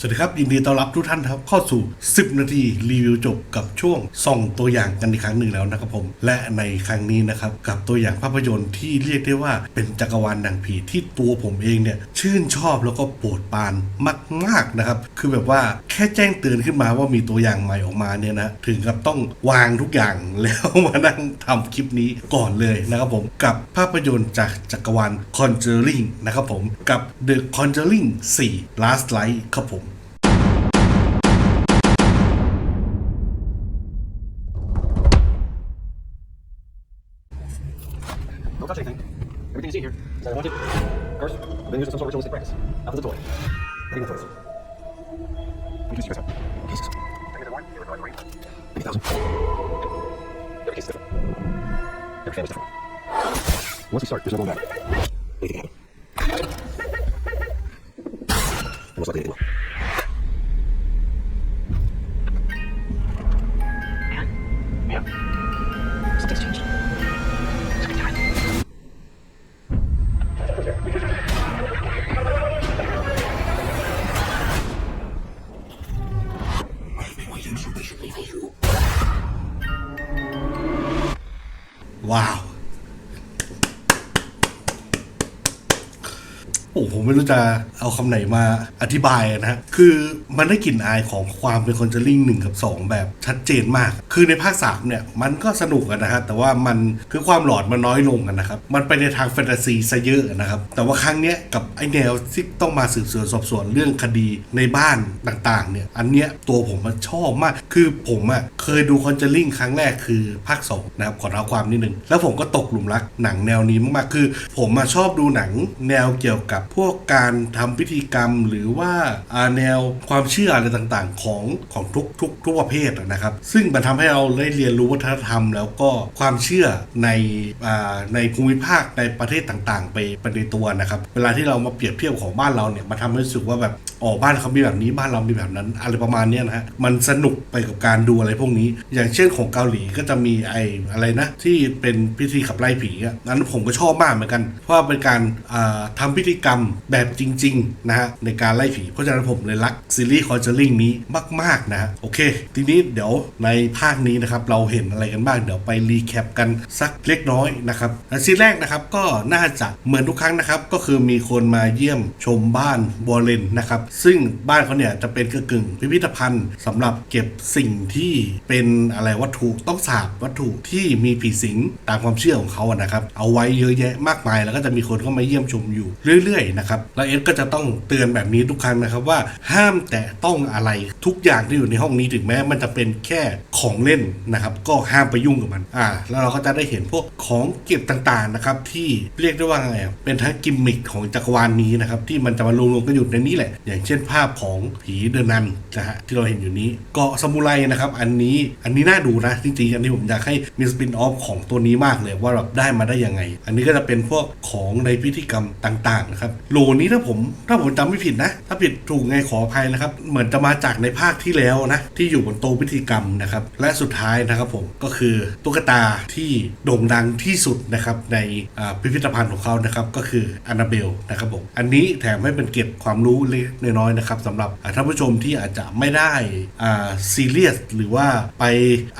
สวัสดีครับยินดีต้อนรับทุกท่านครับเข้าสู่ 10 นาทีรีวิวจบกับช่วงส่องตัวอย่างกันอีกครั้งหนึ่งแล้วนะครับผมและในครั้งนี้นะครับกับตัวอย่างภาพยนตร์ที่เรียกได้ว่าเป็นจักรวาลหนังผีที่ตัวผมเองเนี่ยชื่นชอบแล้วก็โปรดปรานมากๆนะครับคือแบบว่าแค่แจ้งเตือนขึ้นมาว่ามีตัวอย่างใหม่ออกมาเนี่ยนะถึงกับต้องวางทุกอย่างแล้วมานั่งทำคลิปนี้ก่อนเลยนะครับผมกับภาพยนตร์จากจักรวาล Conjuring นะครับผมกับ The Conjuring 4 Last Light ครับผม been used some sort of ritualistic practice. Out with the toy. Taking the toys. You see yourself. Cases. Fifty thousand. Every case is different. Every family's different. Once we start, there's no going back. Anything can happen. And most likely it will. โอ้ผมไม่รู้จะเอาคำไหนมาอธิบายนะฮะคือมันได้กลิ่นอายของความเป็นคอนเจอริงหนึ่งกับ 2 แบบชัดเจนมาก คือในภาค3เนี่ยมันก็สนุกอะนะฮะแต่ว่ามันคือความหลอนมันน้อยลงกันนะครับ มันไปในทางแฟนตาซีซะเยอะนะครับ แต่ว่าครั้งเนี้ยกับไอแนวที่ต้องมาสืบสวนสอบสวนเรื่องคดีในบ้านต่างๆเนี่ยอันเนี้ยตัวผมมันชอบมาก คือผมอะเคยดูคอนเจอริงครั้งแรกคือภาค2นะครับขอเท้าความนิดนึงแล้วผมก็ตกหลุมรักหนังแนวนี้มากๆคือ ผมมาชอบดูหนังแนวเกี่ยวกับพวกการทำพิธีกรรม หรือว่าแนวความเชื่ออะไรต่างๆ ของของทุกทุกทุกประเภทนะครับ ซึ่งมันทำให้เราได้เรียนรู้วัฒนธรรม แล้วก็ความเชื่อในอในภูมิภาคในประเทศต่างๆ ไปไปในตัวนะครับเวลาที่เรามาเปรียบเทียบของบ้านเราเนี่ยมันทำให้รู้สึกว่าแบบอ๋อบ้านเขามีแบบนี้บ้านเรามีแบบนั้น อะไรประมาณนี้นะฮะมันสนุกไปกับการดูอะไรพวกนี้ อย่างเช่นของเกาหลีก็จะมีไออะไรนะ ที่เป็นพิธีขับไล่ผีอะนั้นผมก็ชอบมากเหมือนกัน เพราะเป็นการอ่าทำพิธีกรรมแบบจริงๆนะฮะในการไล่ผี เพราะฉะนั้นผมเลยรักซีรีส์คอนเจอริงนี้มากๆนะฮะโอเค ทีนี้เดี๋ยวในภาคนี้นะครับ เราเห็นอะไรกันบ้าง เดี๋ยวไปรีแคปกันสักเล็กน้อยนะครับและซีนแรกนะครับก็น่าจะเหมือนทุกครั้งนะครับ ก็คือมีคนมาเยี่ยมชมบ้านบัวเลนนะครับ ซึ่งบ้านเขาเนี่ยจะเป็นกึ่งพิพิธภัณฑ์สำหรับเก็บสิ่งที่เป็นอะไรวัตถุต้องสาบวัตถุที่มีผีสิงตามความเชื่อของเขาอะนะครับ เอาไว้เยอะแยะมากมายแล้วก็จะมีคนเข้ามาเยี่ยมชมอยู่เรื่อยๆนะครับแล้วเอสก็จะต้องเตือนแบบนี้ทุกครั้งนะครับว่าห้ามแตะต้องอะไรทุกอย่างที่อยู่ในห้องนี้ถึงแม้มันจะเป็นแค่ของเล่นนะครับ ก็ห้ามไปยุ่งกับมันอ่าแล้วเราก็จะได้เห็นพวกของเก็บต่างๆนะครับที่เรียกได้ว่าไงเป็นทั้งกิมมิคของจักรวาลนี้นะครับที่มันจะมารวมๆกันอยู่ในนี้แหละ อย่างเช่นภาพของผีเดอนันนะฮะที่เราเห็นอยู่นี้เกาะซามูไรนะครับ อันนี้อันนี้น่าดูนะจริงๆอันนี้ผมอยากให้มีสปินออฟของตัวนี้มากเลยว่าแบบได้มาได้ยังไง อันนี้ก็จะเป็นพวกของในพิธีกรรมต่างๆนะครับโลนี้ถ้าผมถ้าผมจำไม่ผิดนะ ถ้าผิดถูกไงขออภัยนะครับ เหมือนจะมาจากในภาคที่แล้วนะที่อยู่บนโต๊ะพิธีกรรมนะครับ และสุดท้ายนะครับผมก็คือตุ๊กตาที่โด่งดังที่สุดนะครับในพิพิธภัณฑ์ของเขานะครับก็คืออนาเบลนะครับผมอันนี้แถมให้เป็นเก็บความรู้เล็กน้อยนะครับสำหรับท่านผู้ชมที่อาจจะไม่ได้ซีเรียสหรือว่าไป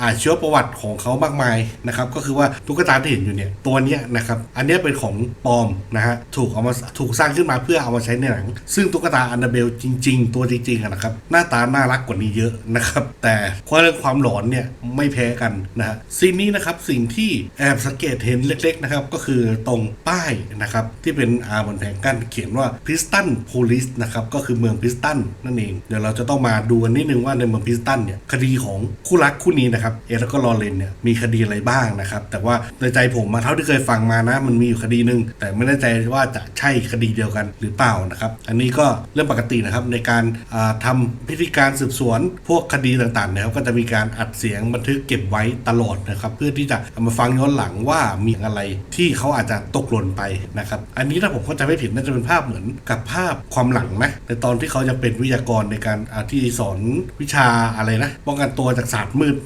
อ่านเชื้อประวัติของเขามากมายนะครับก็คือว่าตุ๊กตาที่เห็นอยู่เนี่ยตัวนี้นะครับอันนี้เป็นของปลอมนะฮะถูกเอามาถูกสร้างขึ้นมาเพื่อเอามาใช้ในหนัง ซึ่งตุ๊กตาอันนาเบลจริง ๆ ตัวจริงๆนะครับ หน้าตาน่ารักกว่านี้เยอะนะครับ แต่เรื่องความหลอนเนี่ยไม่แพ้กันนะฮะซีนนี้นะครับสิ่งที่แอบสังเกตเห็นเล็ก ๆ นะครับ ก็คือตรงป้ายนะครับ ที่เป็นอาบนแผงกั้นเขียนว่าพิสตันโพลิสนะครับก็คือเมืองพิสตันนั่นเอง เดี๋ยวเราจะต้องมาดูกันนิดนึงว่าในเมืองพิสตันเนี่ยคดีของคู่รักคู่นี้นะครับเอแล้วก็ลอเรนเนี่ยมีคดีอะไรบ้างนะครับแต่ว่าในใจผมมาเท่าที่เคยฟังมานะ มันมีอยู่คดีหนึ่งแต่ไม่แน่ใจว่าจะใช่คดีเดียวกันหรือเปล่านะครับ อันนี้ก็เรื่องปกตินะครับในการาทำพิธีการสืบสวน พวกคดีต่างๆนะครับก็จะมีการอัดเสียงบันทึกเก็บไว้ตลอดนะครับ เพื่อที่จะามาฟังย้อนหลังว่ามีอะไรที่เขาอาจจะตกหล่นไปนะครับ อันนี้ถ้าผมเข้าใจไม่ผิดน่าจะเป็นภาพเหมือนกับภาพความหลังนะในตอนที่เขาจะเป็นวิทยากรในการาที่สอนวิชาอะไรนะป้องกันตัวจากศาสตร์มืด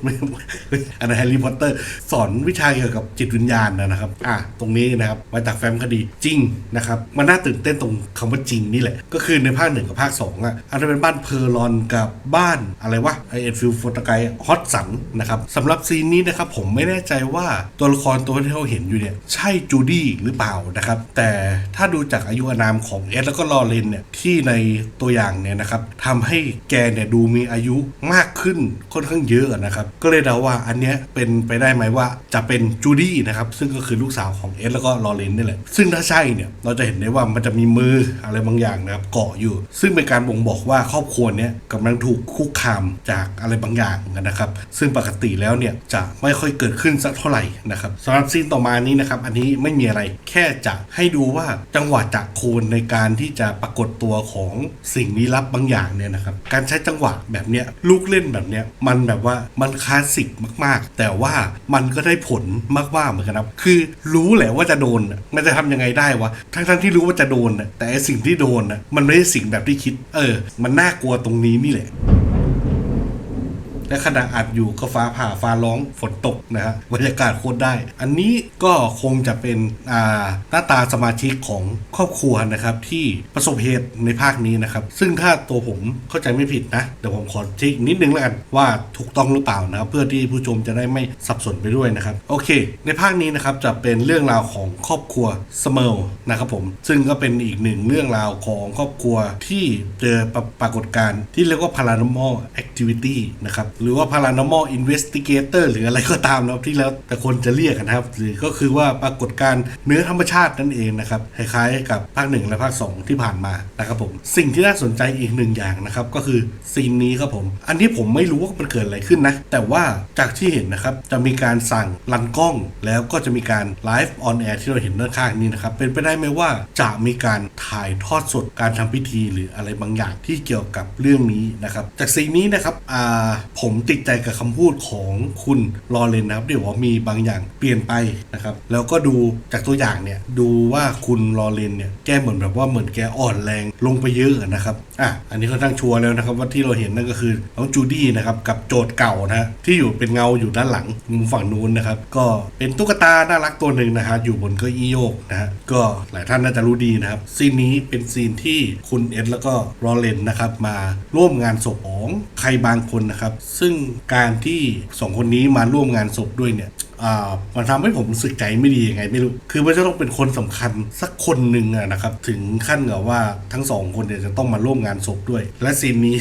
อันนั้นแฮร์รี่พอตเตอร์สอนวิชาเกี่ยวกับจิตวิญญาณนะครับอะตรงนี้นะครับมาจากแฟ้มคดีจริงนะครับมันน่าตื่นื่นเต้นตรงคำว่าจริงนี่แหละ ก็คือในภาคหนึ่งกับภาคสองอะอาจจะเป็นบ้านเพอร์ลอนกับบ้านอะไรวะไอเอ็นฟิลโฟตไกฮอตสันนะครับสำหรับซีนนี้นะครับผมไม่แน่ใจว่าตัวละครตัวที่เราเห็นอยู่เนี่ยใช่จูดี้หรือเปล่านะครับแต่ถ้าดูจากอายุอานามของเอ็ดแล้วก็ลอเรนเนี่ยที่ในตัวอย่างเนี่ยนะครับทำให้แกเนี่ยดูมีอายุมากขึ้นค่อนข้างเยอะนะครับก็เลยเดาว่าอันเนี้ยเป็นไปได้ไหมว่าจะเป็นจูดี้นะครับซึ่งก็คือลูกสาวของเอ็ดแล้วก็ลอเรนนี่แหละซึ่งถ้าใช่เนี่ยเราจะเห็นได้ว่ามันจะมีมืออะไรบางอย่างนะครับเกาะอยู่ ซึ่งเป็นการบ่งบอกว่าครอบครัวเนี้ยกำลังถูกคุกคามจากอะไรบางอย่างนะครับ ซึ่งปกติแล้วเนี่ยจะไม่ค่อยเกิดขึ้นสักเท่าไหร่นะครับสำหรับซีนต่อมานี้นะครับ อันนี้ไม่มีอะไรแค่จะให้ดูว่าจังหวะจากโคนในการที่จะปรากฏตัวของสิ่งลี้ลับบางอย่างเนี่ยนะครับการใช้จังหวะแบบเนี้ยลูกเล่นแบบเนี้ยมันแบบว่ามันคลาสสิกมาก ๆ แต่ว่ามันก็ได้ผลมากๆเหมือนกันครับคือรู้แหละว่าจะโดนมันจะทำยังไงได้วะทั้งๆที่รู้ว่าจะโดนนะแต่ไอสิ่งที่โดนนะมันไม่ใช่สิ่งแบบที่คิด เออ มันน่ากลัวตรงนี้นี่แหละ และขณะอัดอยู่ก็ฟ้าผ่าฟ้าร้องฝนตกนะฮะบรรยากาศโคตรได้ อันนี้ก็คงจะเป็นอ่าหน้าตาสมาชิกของครอบครัวนะครับที่ประสบเหตุในภาคนี้นะครับ ซึ่งถ้าตัวผมเข้าใจไม่ผิดนะเดี๋ยวผมขอช็คนิดนึงแล้วกันว่าถูกต้องหรือเปล่านะครับเพื่อที่ผู้ชมจะได้ไม่สับสนไปด้วยนะครับ โอเค ในภาคนี้นะครับจะเป็นเรื่องราวของครอบครัวสเมลนะครับผม ซึ่งก็เป็นอีกหนึ่งเรื่องราวของครอบครัวที่เจอปรากฏการณ์ที่เรียกว่า paranormal activity นะครับหรือว่า paranormal investigator หรืออะไรก็ตามนะครับที่แล้วแต่คนจะเรียกกันนะครับ หรือก็คือว่าปรากฏการณ์เนื้อธรรมชาตินั่นเองนะครับคล้ายๆกับภาคหนึ่งและภาค 2 ที่ผ่านมานะครับผม สิ่งที่น่าสนใจอีกหนึ่งอย่างนะครับ ก็คือซีนนี้ครับผม อันนี้ผมไม่รู้ว่ามันเกิดอะไรขึ้นนะ แต่ว่าจากที่เห็นนะครับจะมีการสั่งรันกล้อง แล้วก็จะมีการไลฟ์ออนแอร์ที่เราเห็นด้านข้างนี้นะครับเป็นไปได้ไหมว่าจะมีการถ่ายทอดสดการทำพิธี หรืออะไรบางอย่างที่เกี่ยวกับเรื่องนี้นะครับ จากซีนนี้นะครับอ่าผมติดใจกับคำพูดของคุณลอเรนนะครับเดี๋ยวว่ามีบางอย่างเปลี่ยนไปนะครับ แล้วก็ดูจากตัวอย่างเนี่ยดูว่าคุณลอเรนเนี่ยแกเหมือนแบบว่าเหมือนแกอ่อนแรงลงไปเยอะนะครับอะอันนี้ค่อนข้างชัวร์แล้วนะครับว่าที่เราเห็นนั่นก็คือน้องจูดี้นะครับกับโจทย์เก่านะฮะที่อยู่เป็นเงาอยู่ด้านหลังมุมฝั่งนู้นนะครับ ก็เป็นตุ๊กตาน่ารักตัวหนึ่งนะฮะอยู่บนเก้าอี้โยกนะฮะก็หลายท่านน่าจะรู้ดีนะครับซีนนี้เป็นซีนที่คุณเอ็ดแล้วก็ลอเรนนะครับมาร่วมงานศพของใครบางคนนะครับซึ่งการที่สองคนนี้มาร่วมงานศพด้วยเนี่ย มันทำให้ผมรู้สึกใจไม่ดียังไงไม่รู้ คือมันจะต้องเป็นคนสำคัญสักคนหนึ่งนะครับ ถึงขั้นกับว่าทั้งสองคนเนี่ยจะต้องมาร่วมงานศพด้วย และซีนนี้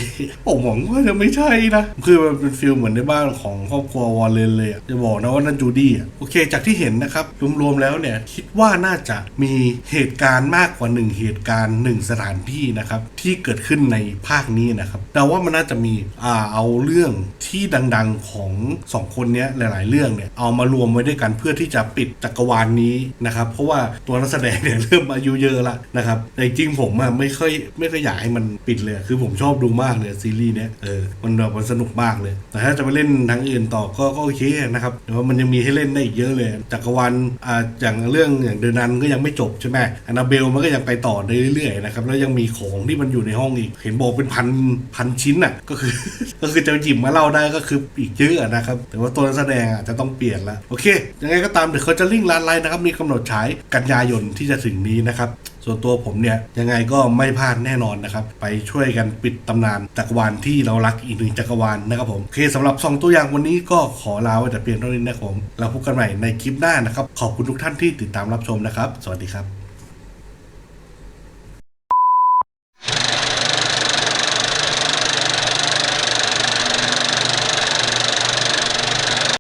ผมหวังว่าจะไม่ใช่นะ คือมันเป็นฟิลเหมือนในบ้านของครอบครัววอลเลนเลยจะบอกนะว่านั่นจูดี้อะโอเค จากที่เห็นนะครับ รวมๆแล้วเนี่ยคิดว่าน่าจะมีเหตุการณ์มากกว่าหนึ่งเหตุการณ์หนึ่งสถานที่นะครับที่เกิดขึ้นในภาคนี้นะครับแต่ว่ามันน่าจะมีอ่าเอาเรื่องที่ดัง ๆของสองคนนี้หลาย ๆ เรื่องเนี่ยเอามารวมไว้ด้วยกันเพื่อที่จะปิดจักรวาลนี้นะครับ เพราะว่าตัวนักแสดงเนี่ยเริ่มอายุเยอะละนะครับแต่จริงผมอะไม่ค่อยไม่ค่อยอยากให้มันปิดเลย คือผมชอบดูมากเลยซีรีส์เนี้ยเออมันแบบมันสนุกมากเลย แต่ถ้าจะไปเล่นทางอื่นต่อก็ก็โอเคนะครับแต่ว่ามันยังมีให้เล่นได้อีกเยอะเลย จักรวาลอ่าอย่างเรื่องอย่างเดอนันก็ยังไม่จบใช่ไหมอนาเบลมันก็ยังไปต่อได้เรื่อยๆนะครับแล้วยังมีของที่มันอยู่ในห้องอีก เห็นบอกเป็นพันพันชิ้นอะก็คือ ก็คือจะหยิบมาเล่าได้ก็คืออีกเยอะนะครับ แต่ว่าตัวนักแสดงอาจจะต้องเปลี่ยนละโอเค ยังไงก็ตามเดี๋ยวเขาจะลิงก์ร้านไลน์นะครับมีกำหนดฉายกันยายนที่จะถึงนี้นะครับส่วนตัวผมเนี่ยยังไงก็ไม่พลาดแน่นอนนะครับ ไปช่วยกันปิดตำนานจักรวาลที่เรารักอีกหนึ่งจักรวาลนะครับผมโอเคสำหรับสองตัวอย่างวันนี้ก็ขอลาไว้แต่เพียงเท่านี้นะครับผมเราพบกันใหม่ในคลิปหน้านะครับ ขอบคุณทุกท่านที่ติดตามรับชมนะครับ สวัสดีครับ